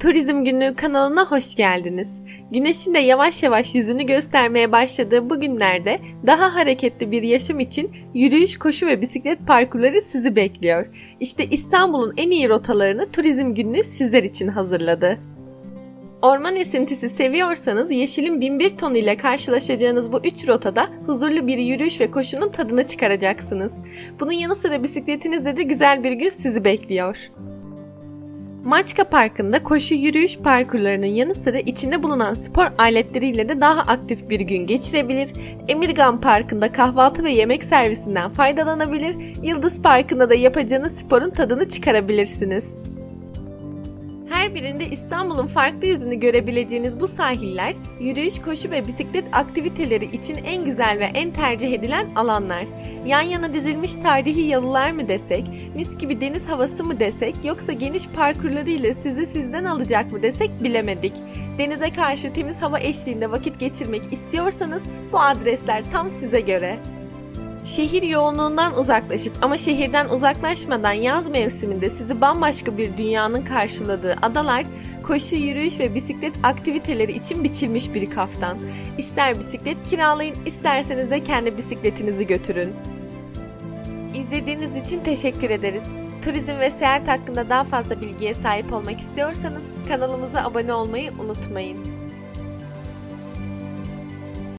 Turizm Günlüğü kanalına hoş geldiniz. Güneşin de yavaş yavaş yüzünü göstermeye başladığı bu günlerde daha hareketli bir yaşam için yürüyüş, koşu ve bisiklet parkurları sizi bekliyor. İşte İstanbul'un en iyi rotalarını Turizm Günlüğü sizler için hazırladı. Orman esintisi seviyorsanız yeşilin binbir tonu ile karşılaşacağınız bu üç rotada huzurlu bir yürüyüş ve koşunun tadını çıkaracaksınız. Bunun yanı sıra bisikletinizde de güzel bir gün sizi bekliyor. Maçka Parkı'nda koşu yürüyüş parkurlarının yanı sıra içinde bulunan spor aletleriyle de daha aktif bir gün geçirebilir. Emirgan Parkı'nda kahvaltı ve yemek servisinden faydalanabilir. Yıldız Parkı'nda da yapacağınız sporun tadını çıkarabilirsiniz. Her birinde İstanbul'un farklı yüzünü görebileceğiniz bu sahiller, yürüyüş, koşu ve bisiklet aktiviteleri için en güzel ve en tercih edilen alanlar. Yan yana dizilmiş tarihi yalılar mı desek, mis gibi deniz havası mı desek, yoksa geniş parkurlarıyla sizi sizden alacak mı desek bilemedik. Denize karşı temiz hava eşliğinde vakit geçirmek istiyorsanız bu adresler tam size göre. Şehir yoğunluğundan uzaklaşıp ama şehirden uzaklaşmadan yaz mevsiminde sizi bambaşka bir dünyanın karşıladığı adalar, koşu, yürüyüş ve bisiklet aktiviteleri için biçilmiş bir kaftan. İster bisiklet kiralayın, isterseniz de kendi bisikletinizi götürün. İzlediğiniz için teşekkür ederiz. Turizm ve seyahat hakkında daha fazla bilgiye sahip olmak istiyorsanız kanalımıza abone olmayı unutmayın.